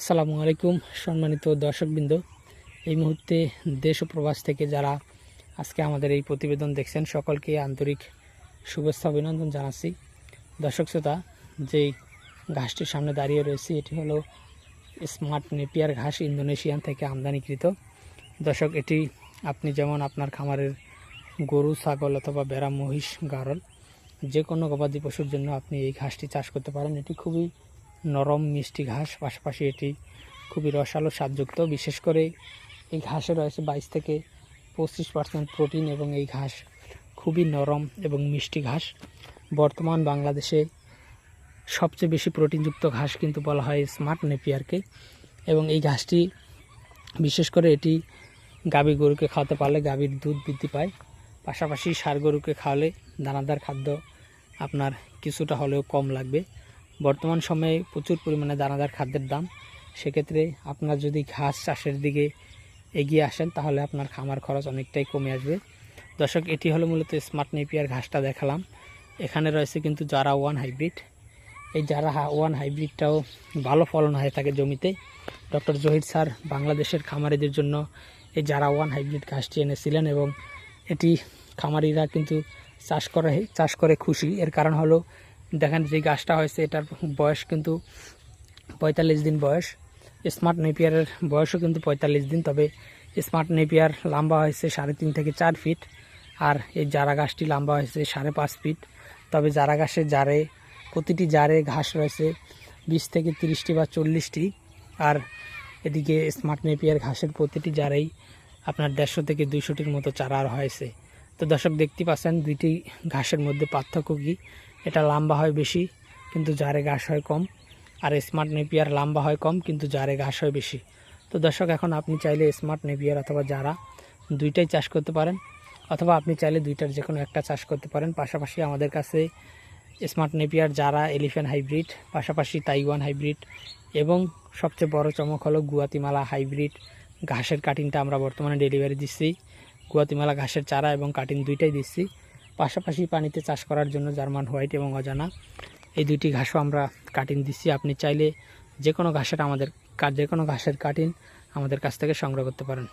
আসসালামু আলাইকুম, সম্মানিত দর্শকবৃন্দ। এই মুহূর্তে দেশ ও প্রবাস থেকে যারা আজকে আমাদের এই প্রতিবেদন দেখছেন, সকলকে আন্তরিক শুভেচ্ছা, অভিনন্দন জানাচ্ছি। দর্শক শ্রোতা, যেই ঘাসটির সামনে দাঁড়িয়ে রয়েছে, এটি হলো স্মার্ট নেপিয়ার ঘাস ইন্দোনেশিয়ান থেকে আমদানিকৃত। দর্শক, এটি আপনি যেমন আপনার খামারের গরু, ছাগল অথবা বেড়া মহিষ, গারল যে কোনো গবাদি পশুর জন্য আপনি এই ঘাসটি চাষ করতে পারেন। এটি খুবই নরম মিষ্টি ঘাস, পাশাপাশি এটি খুবই রসালো স্বাদযুক্ত। বিশেষ করে এই ঘাসে রয়েছে বাইশ থেকে পঁচিশ পার্সেন্ট প্রোটিন এবং এই ঘাস খুবই নরম এবং মিষ্টি ঘাস। বর্তমান বাংলাদেশে সবচেয়ে বেশি প্রোটিনযুক্ত ঘাস কিন্তু বলা হয় স্মার্ট নেপিয়ারকে এবং এই ঘাসটি বিশেষ করে এটি গাভী গরুকে খাওয়াতে পারলে গাভীর দুধ বৃদ্ধি পায়। পাশাপাশি সার গরুকে খাওয়ালে দানাদার খাদ্য আপনার কিছুটা হলেও কম লাগবে। বর্তমান সময়ে প্রচুর পরিমাণে দানাদার খাদ্যের দাম। সেক্ষেত্রে আপনার যদি ঘাস চাষের দিকে এগিয়ে আসেন, তাহলে আপনার খামার খরচ অনেকটাই কমে আসবে। দর্শক, এটি হলো মূলত স্মার্ট নেপিয়ার ঘাসটা দেখালাম। এখানে রয়েছে কিন্তু জারা ওয়ান হাইব্রিড। এই জারা ওয়ান হাইব্রিডটাও ভালো ফলন হয়ে থাকে জমিতে, ডক্টর জহির স্যার বাংলাদেশের খামারিদের জন্য এই জারা ওয়ান হাইব্রিড ঘাসটি এনেছিলেন এবং এটি খামারিরা কিন্তু চাষ করে চাষ করে খুশি। এর কারণ হলো দেখেন যে গাছটা হয়েছে, এটার বয়স কিন্তু পঁয়তাল্লিশ দিন বয়স। স্মার্ট নেপিয়ারের বয়সও কিন্তু পঁয়তাল্লিশ দিন, তবে স্মার্ট নেপিয়ার লম্বা হয়েছে সাড়ে তিন থেকে চার ফিট, আর এই জারা গাছটি লম্বা হয়েছে সাড়ে পাঁচ ফিট। তবে জারা গাছের জারে, প্রতিটি জারে ঘাস রয়েছে বিশ থেকে তিরিশটি বা চল্লিশটি, আর এদিকে স্মার্ট নেপিয়ার ঘাসের প্রতিটি জারেই আপনার দেড়শো থেকে দুইশোটির মতো চারা হয়েছে। তো দর্শক দেখতে পাচ্ছেন, দুইটি ঘাসের মধ্যে পার্থক্য কী? এটা লম্বা হয় বেশি, কিন্তু জারে ঘাস হয় কম। আর স্মার্ট নেপিয়ার লম্বা হয় কম, কিন্তু জারে ঘাস হয় বেশি। তো দর্শক, এখন আপনি চাইলে স্মার্ট নেপিয়ার অথবা জারা দুইটাই চাষ করতে পারেন, অথবা আপনি চাইলে দুইটার যে কোনো একটা চাষ করতে পারেন। পাশাপাশি আমাদের কাছে স্মার্ট নেপিয়ার জারা এলিফ্যান্ট হাইব্রিড পাশাপাশি তাইওয়ান হাইব্রিড এবং সবচেয়ে বড় চমক হলো গুয়াতিমালা হাইব্রিড ঘাসের কাটিংটা আমরা বর্তমানে ডেলিভারি দিচ্ছি। গুয়াতিমালা ঘাসের চারা এবং কাটিং দুইটাই দিচ্ছি। পাশাপাশি পানিতে চাষ করার জন্য জার্মান হোয়াইট এবং অজানা। এই দুইটি ঘাসও আমরা কাটিং দিচ্ছি আপনি চাইলে যে কোনো ঘাসের আমাদের যে কোনো ঘাসের কাটিং আমাদের কাছ থেকে সংগ্রহ করতে পারেন।